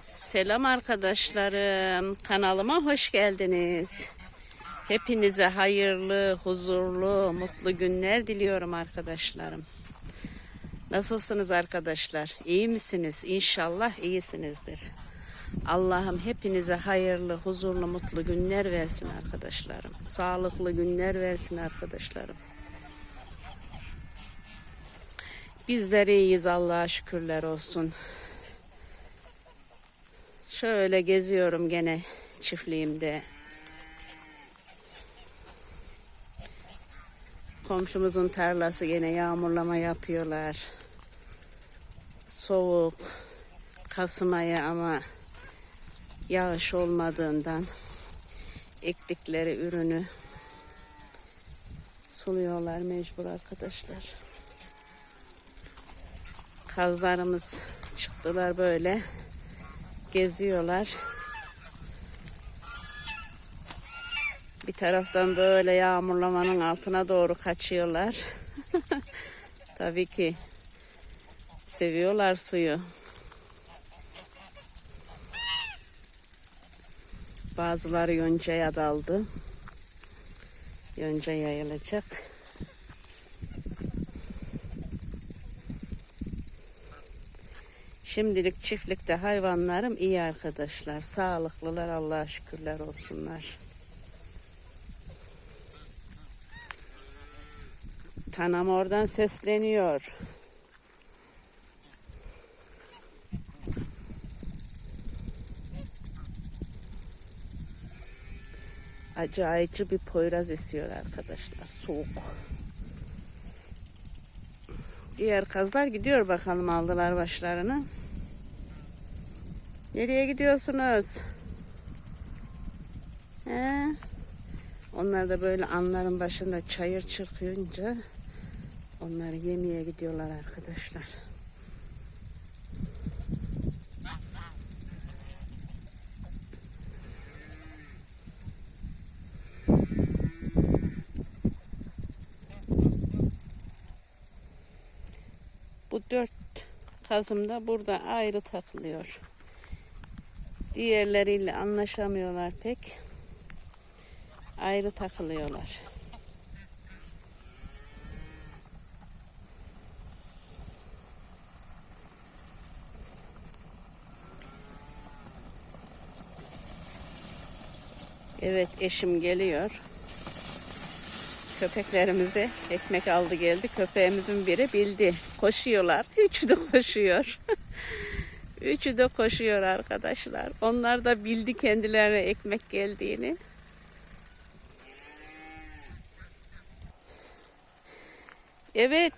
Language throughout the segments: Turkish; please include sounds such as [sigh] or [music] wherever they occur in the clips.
Selam arkadaşlarım. Kanalıma hoş geldiniz. Hepinize hayırlı, huzurlu, mutlu günler diliyorum arkadaşlarım. Nasılsınız arkadaşlar? İyi misiniz? İnşallah iyisinizdir. Allah'ım hepinize hayırlı, huzurlu, mutlu günler versin arkadaşlarım. Sağlıklı günler versin arkadaşlarım. Bizler iyiyiz Allah'a şükürler olsun. Şöyle geziyorum gene çiftliğimde. Komşumuzun tarlası gene yağmurlama yapıyorlar. Soğuk, Kasım ayı ama yağış olmadığından ektikleri ürünü suluyorlar mecbur arkadaşlar. Kazlarımız çıktılar böyle geziyorlar. Bir taraftan böyle yağmurlamanın altına doğru kaçıyorlar. [laughs] Tabii ki seviyorlar suyu. Bazıları yoncaya daldı. Yonca yayılacak. Şimdilik çiftlikte hayvanlarım iyi arkadaşlar. Sağlıklılar Allah'a şükürler olsunlar. Tanam oradan sesleniyor. Acayip bir poyraz esiyor arkadaşlar. Soğuk. Diğer kazlar gidiyor bakalım aldılar başlarını. Nereye gidiyorsunuz? He? Onlar da böyle anların başında çayır çıkınca onları yemeye gidiyorlar arkadaşlar. Bu dört kazım da burada ayrı takılıyor. Diğerleriyle anlaşamıyorlar pek. Ayrı takılıyorlar. Evet eşim geliyor. Köpeklerimize ekmek aldı geldi. Köpeğimizin biri bildi. Koşuyorlar. Üçü de koşuyor. [laughs] Üçü de koşuyor arkadaşlar. Onlar da bildi kendilerine ekmek geldiğini. Evet.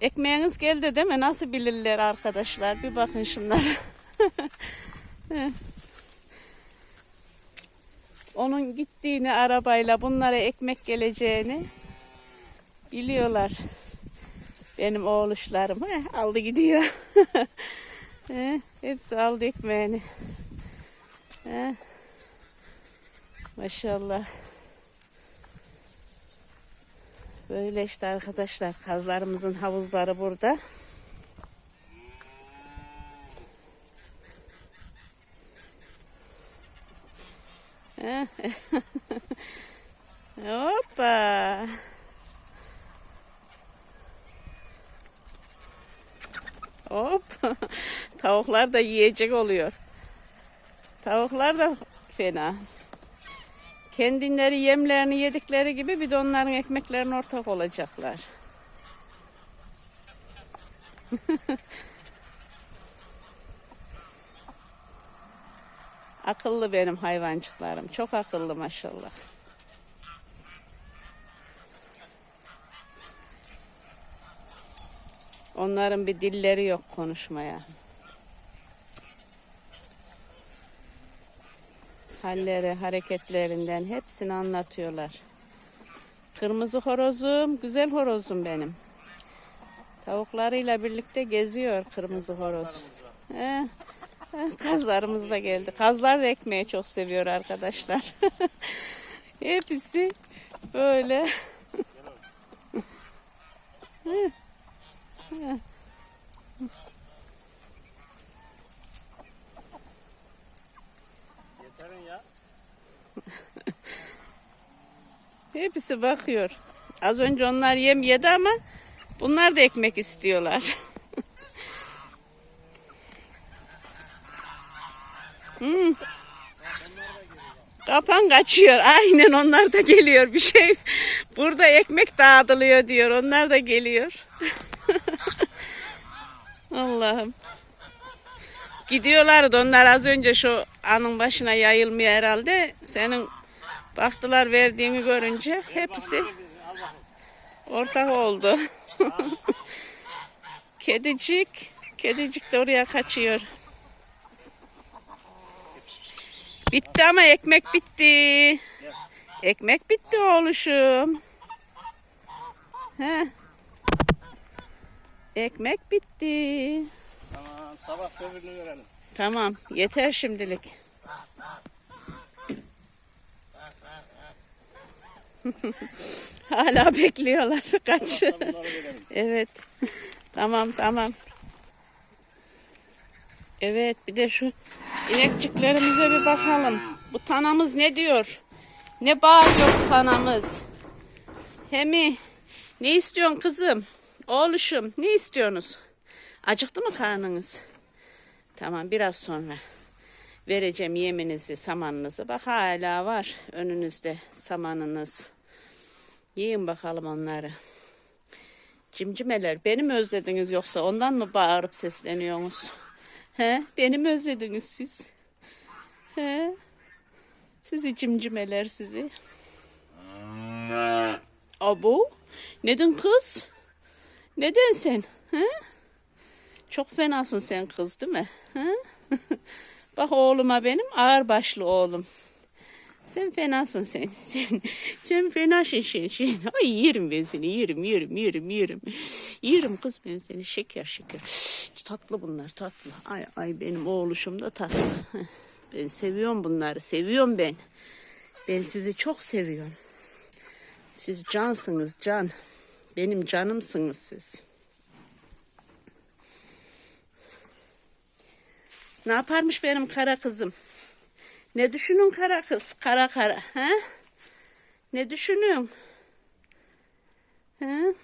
Ekmeğiniz geldi değil mi? Nasıl bilirler arkadaşlar? Bir bakın şunlara. [laughs] Onun gittiğini arabayla bunlara ekmek geleceğini biliyorlar. Benim oğluşlarım Heh, aldı gidiyor. [laughs] Heh, hepsi aldı ekmeğini. Heh. Maşallah. Böyle işte arkadaşlar kazlarımızın havuzları burada. Heh. [laughs] Hoppa. Hop. Tavuklar da yiyecek oluyor. Tavuklar da fena. Kendileri yemlerini yedikleri gibi bir de onların ekmeklerine ortak olacaklar. [laughs] akıllı benim hayvancıklarım. Çok akıllı maşallah. Onların bir dilleri yok konuşmaya. Halleri, hareketlerinden hepsini anlatıyorlar. Kırmızı horozum, güzel horozum benim. Tavuklarıyla birlikte geziyor kırmızı horoz. Eh, Kazlarımız da geldi. Kazlar da ekmeği çok seviyor arkadaşlar. [laughs] Hepsi böyle. [laughs] Hepsi bakıyor. Az önce onlar yem yedi ama bunlar da ekmek istiyorlar. [laughs] Hmm. Kapan kaçıyor. Aynen onlar da geliyor. Bir şey burada ekmek dağıtılıyor diyor. Onlar da geliyor. [laughs] Allah'ım. Gidiyorlardı onlar az önce şu anın başına yayılmıyor herhalde. Senin baktılar verdiğini görünce hepsi ortak oldu. [laughs] kedicik, kedicik de oraya kaçıyor. Bitti ama ekmek bitti. Ekmek bitti oğluşum. He. Ekmek bitti. Tamam sabah sömürünü görelim. Tamam, yeter şimdilik. [laughs] Hala bekliyorlar. Kaç. Evet. Tamam, tamam. Evet, bir de şu inekçiklerimize bir bakalım. Bu tanamız ne diyor? Ne bağırıyor bu tanamız? Hemi, ne istiyorsun kızım? Oğluşum, ne istiyorsunuz? Acıktı mı karnınız? Tamam biraz sonra vereceğim yeminizi, samanınızı. Bak hala var önünüzde samanınız. Yiyin bakalım onları. Cimcimeler beni mi özlediniz yoksa ondan mı bağırıp sesleniyorsunuz? He? Beni mi özlediniz siz? He? Sizi cimcimeler sizi. Abo? Neden kız? Neden sen? He? Çok fenasın sen kız değil mi? Ha? [laughs] Bak oğluma benim ağır başlı oğlum. Sen fenasın sen. [laughs] Sen, sen fenasın sen, sen. Ay yerim ben seni yerim yerim yerim yerim. Yerim kız ben seni şeker şeker. Tatlı bunlar tatlı. Ay ay benim oğluşum da tatlı. [laughs] Ben seviyorum bunları seviyorum ben. Ben sizi çok seviyorum. Siz cansınız can. Benim canımsınız siz. Ne yaparmış benim kara kızım? Ne düşünün kara kız? Kara kara. He? Ne düşünün? He?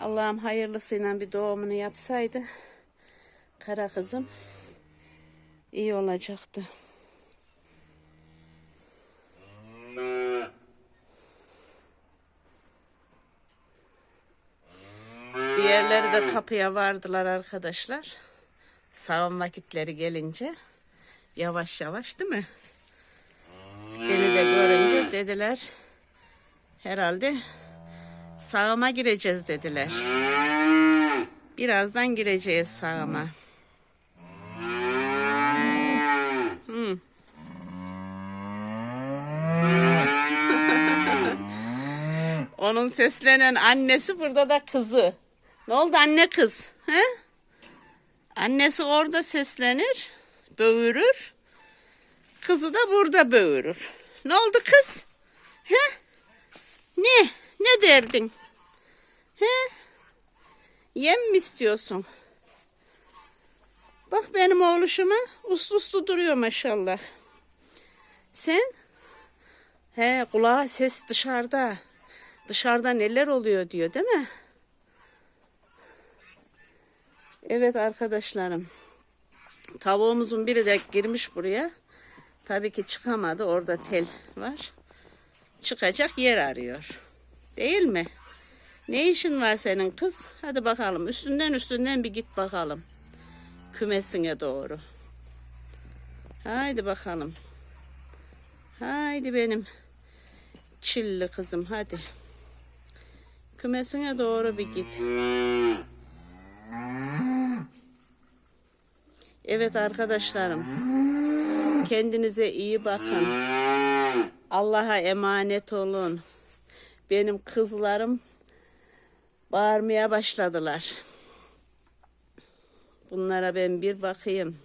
Allah'ım hayırlısıyla bir doğumunu yapsaydı kara kızım iyi olacaktı. Diğerleri de kapıya vardılar arkadaşlar. Sağım vakitleri gelince yavaş yavaş değil mi? Beni de görünce dediler herhalde sağıma gireceğiz dediler. Birazdan gireceğiz sağıma. Hmm. [laughs] Onun seslenen annesi burada da kızı. Ne oldu anne kız? He? Annesi orada seslenir, böğürür. Kızı da burada böğürür. Ne oldu kız? He? Ne? Ne derdin? He? Yem mi istiyorsun? Bak benim oğluşuma uslu uslu duruyor maşallah. Sen? He kulağa ses dışarıda. Dışarıda neler oluyor diyor değil mi? Evet arkadaşlarım. Tavuğumuzun biri de girmiş buraya. Tabii ki çıkamadı. Orada tel var. Çıkacak yer arıyor. Değil mi? Ne işin var senin kız? Hadi bakalım. Üstünden üstünden bir git bakalım. Kümesine doğru. Haydi bakalım. Haydi benim çilli kızım hadi. Kümesine doğru bir git. Evet arkadaşlarım. Kendinize iyi bakın. Allah'a emanet olun. Benim kızlarım bağırmaya başladılar. Bunlara ben bir bakayım.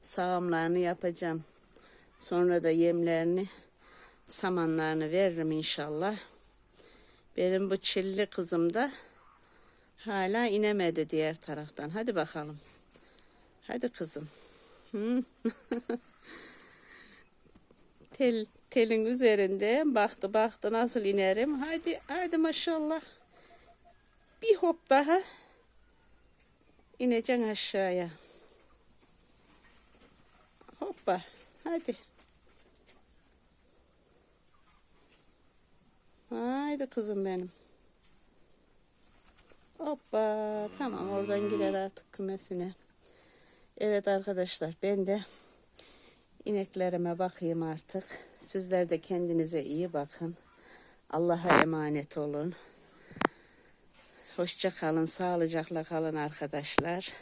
Sağımlarını yapacağım. Sonra da yemlerini, samanlarını veririm inşallah. Benim bu çilli kızım da hala inemedi diğer taraftan. Hadi bakalım. Hadi kızım. [laughs] Tel telin üzerinde baktı baktı nasıl inerim. Hadi hadi maşallah. Bir hop daha ineceksin aşağıya. Hoppa. Hadi. Haydi kızım benim. Hoppa. Tamam oradan girer artık kümesine. Evet arkadaşlar ben de ineklerime bakayım artık. Sizler de kendinize iyi bakın. Allah'a emanet olun. Hoşça kalın, sağlıcakla kalın arkadaşlar.